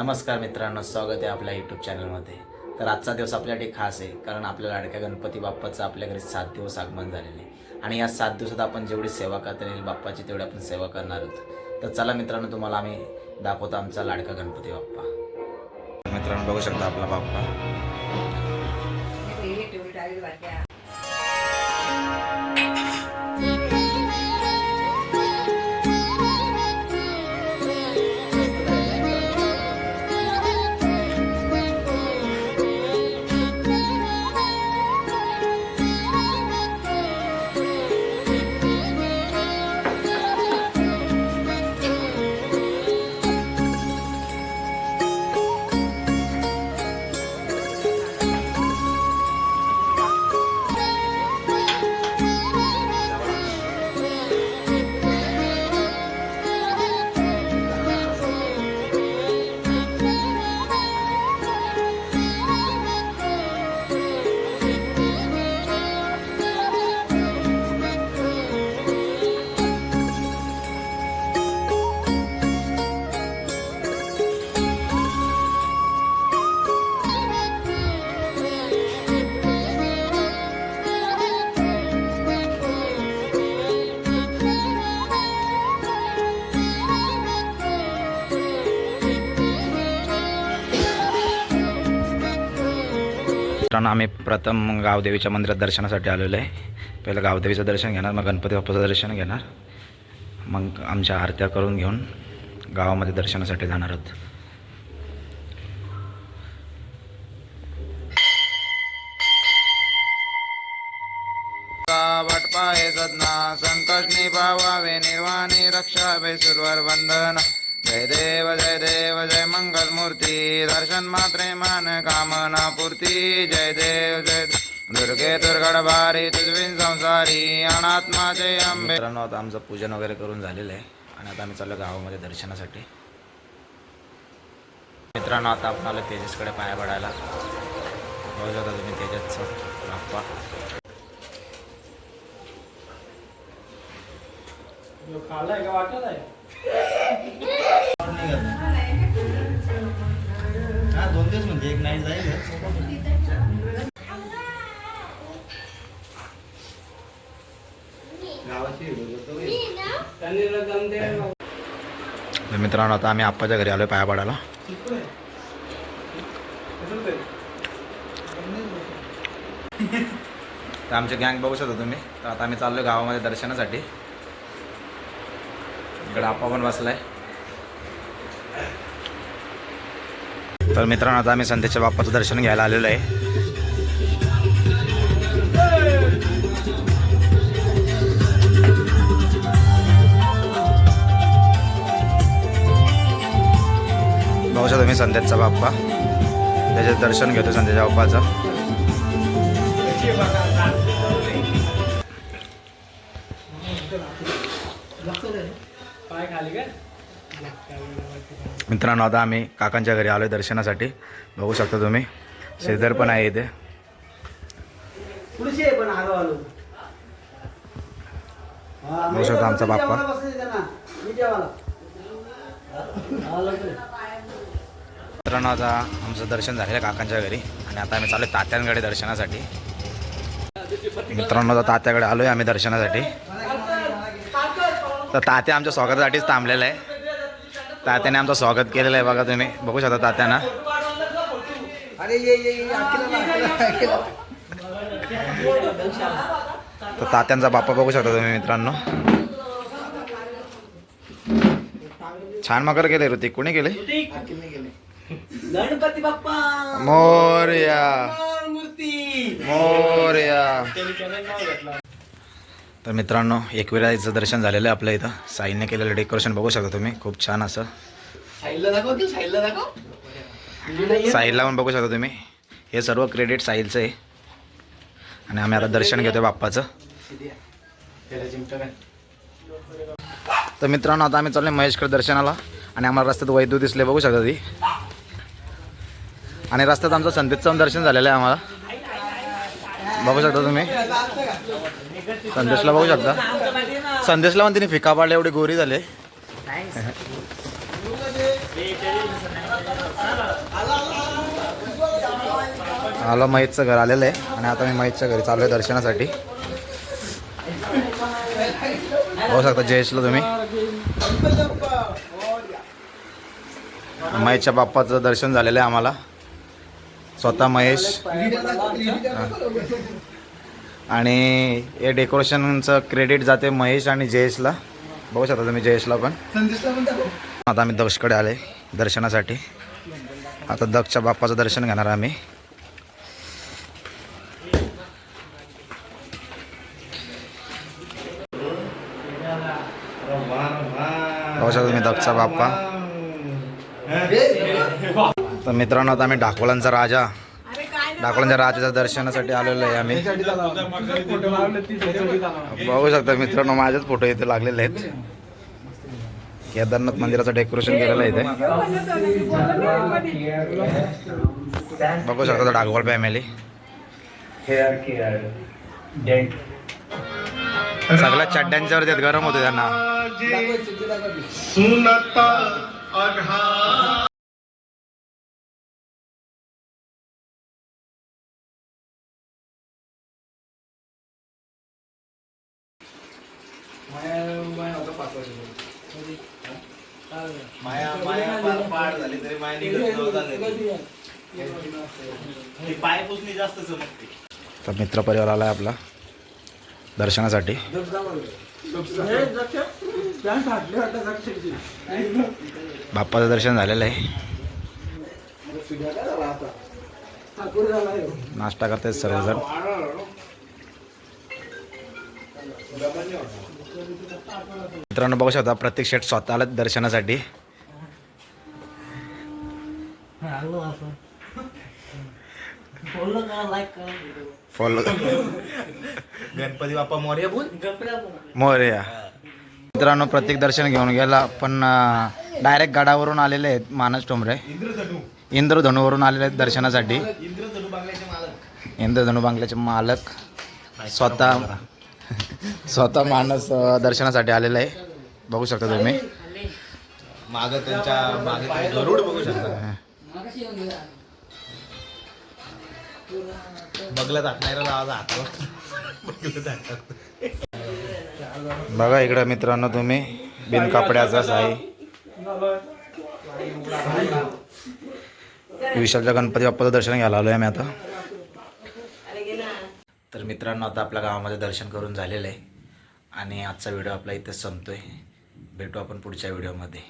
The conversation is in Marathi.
नमस्कार मित्रांनो स्वागत आहे आपल्या यूट्यूब चॅनलमध्ये तर आजचा दिवस आपल्यासाठी खास आहे कारण आपल्या लाडक्या गणपती बाप्पाचं आपल्या घरी सात दिवस आगमन झालेले आहे. आणि या सात दिवसात आपण जेवढी सेवा करता येईल बाप्पाची तेवढी आपण सेवा करणार आहोत. तर चला मित्रांनो तुम्हाला आम्ही दाखवतो आमचा लाडका गणपती बाप्पा. मित्रांनो बघू शकता आपला बाप्पा. मित्रांनो आम्ही प्रथम गावदेवीच्या मंदिरात दर्शनासाठी आलेलो आहे. पहिलं गावदेवीचं दर्शन घेणार मग गणपती बाप्पाचं दर्शन घेणार. मग आमच्या आरत्या करून घेऊन गावामध्ये दर्शनासाठी जाणार आहोत. वटपाहे सदना संकट निभावावे निर्वाणी रक्षावे सुरवर वंदना. जय देव जय देव जय मंगल मूर्ती दर्शन मात्रे मान कामना पूर्ती जय देव जय देव. दुर्गे दुर्गड भारी तुझविन संसारी अनात्माचे आंबे. मित्रांनो आता आमचं पूजन वगैरे करून झालेलं आहे आणि आता आम्ही चाललो गावामध्ये दर्शनासाठी. मित्रांनो आता आपण आलो तेजसकडे पाया पडायला. बघू शकता तुम्ही तेजसचं बाप्पा खाल्लाय का? वाटत आहे? हा दोन दिवस म्हणजे एक नाईट जाईल. मित्रांनो आता आम्ही आप्पाच्या घरी आलोय पाया पडायला तर आमची गँग बघू शकता तुम्ही. तर आता आम्ही चाललोय गावामध्ये दर्शनासाठी. इकडे आप्पा पण बसलाय. तर मित्रांनो आता आम्ही संध्याच्या बाप्पाचं दर्शन घ्यायला आलेलो आहे. बघू शकता तुम्ही संध्याचा बाप्पा. त्याचे दर्शन घेतो संध्याच्या बाप्पाचं. खाली मित्रांनो आता आम्ही काकांच्या घरी आलोय दर्शनासाठी. बघू शकता तुम्ही. शेजार पण आहे इथे. आलो. आलो बघू शकता आमचा बाप्पा. मित्रांनो आता आमचं दर्शन झालेलं आहे काकांच्या घरी. आणि आता आम्ही चालू तात्यांकडे दर्शनासाठी. मित्रांनो तात्याकडे आलोय आम्ही दर्शनासाठी. तर तात्या आमच्या स्वागतासाठीच थांबलेलं आहे. तात्याने आमचं स्वागत केलेलं आहे बघा तुम्ही. बघू शकता तात्यानं. तर तात्यांचा बाप्पा बघू शकता तुम्ही मित्रांनो. छान मकर केले ऋतिक. कोणी केले गणपती बाप्पा. मोर्या. मूर्ती. मोर्या. तर मित्रांनो एकविराचं दर्शन झालेलं आहे आपल्या इथं. साईने केलेलं डेकोरेशन बघू शकता तुम्ही. खूप छान असं. साहिलला पण बघू शकता तुम्ही. हे सर्व क्रेडिट साहिलचं आहे. आणि आम्ही आता दर्शन घेतोय बाप्पाचं. तर मित्रांनो आता आम्ही चाललोय महेशकर दर्शनाला. आणि आम्हाला रस्त्यात वैद्यू दिसले बघू शकता ती. आणि रस्त्यात आमचं संदेशचं पण दर्शन झालेलं आहे आम्हाला. बघू शकता तुम्ही. संदेशला बघू शकता. संदेशला पण तिने फिका पाडले एवढी गोरी झाले. आलो महेशचं घर आलेलं आहे. आणि आता मी महेशच्या घरी चालू आहे दर्शनासाठी. बघू शकता जयेशला तुम्ही. महेशच्या बाप्पाचं दर्शन झालेलं आहे आम्हाला. स्वतः महेश. आणि हे डेकोरेशनचं क्रेडिट जाते महेश आणि जयेशला. बघू शकता तुम्ही जयेशला पण. आता आम्ही दक्षकडे आले दर्शनासाठी. आता दक्षच्या बाप्पाचं दर्शन घेणार आम्ही. बघू शकता तुम्ही दक्षचा बाप्पा. तर मित्रांनो आता आम्ही ढाकोळांचा राजा. ढाकोळांच्या राजाच्या दर्शनासाठी आलेलो आहे आम्ही. बघू शकता मित्रांनो माझेच फोटो इथे लागलेले आहेत. केदारनाथ मंदिराचं डेकोरेशन केलेलं आहे इथे. बघू शकता डागवाल फॅमिली सगळ्या चड्ड्यांच्यावर देत गरम होते त्यांना. पाय पुसणी जास्त चमकते तर मित्र परिवार आला आहे आपला. दर्शनासाठी. बाप्पाचं दर्शन झालेलं आहे. नाश्ता करतात सर्वजण. मित्रांनो बघू शकता प्रत्येक शेट स्वतः आला दर्शनासाठी. फॉलो गणपती बाप्पा मोर्या बोल. मोरया. मित्रांनो प्रत्येक दर्शन घेऊन गेला पण डायरेक्ट गडावरून आलेले आहेत मानस इंद्रधनू इंद्रधनुवरून आलेले आहेत दर्शनासाठी. इंद्रधनू बांगल्याचे मालक. इंद्रधनु बांगल्याचे मालक. स्वतः स्वतः मानस अं, दर्शनासाठी आलेला आहे. बघू शकता तुम्ही. माग त्यांच्या मागे गरुड बघू शकता. बगला हात बगलं टाकतात बघा इकडं मित्रांनो तुम्ही बिनकापड्याचा साई विशालच्या गणपती बाप्पाचं दर्शन घ्यायला आलो आहे आम्ही आता. तर मित्रांनो आता आपल्या गावामध्ये दर्शन करून झालेलं आहे. आणि आजचा व्हिडिओ आपला इथेच आहे भेटू आपण पुढच्या व्हिडिओमध्ये.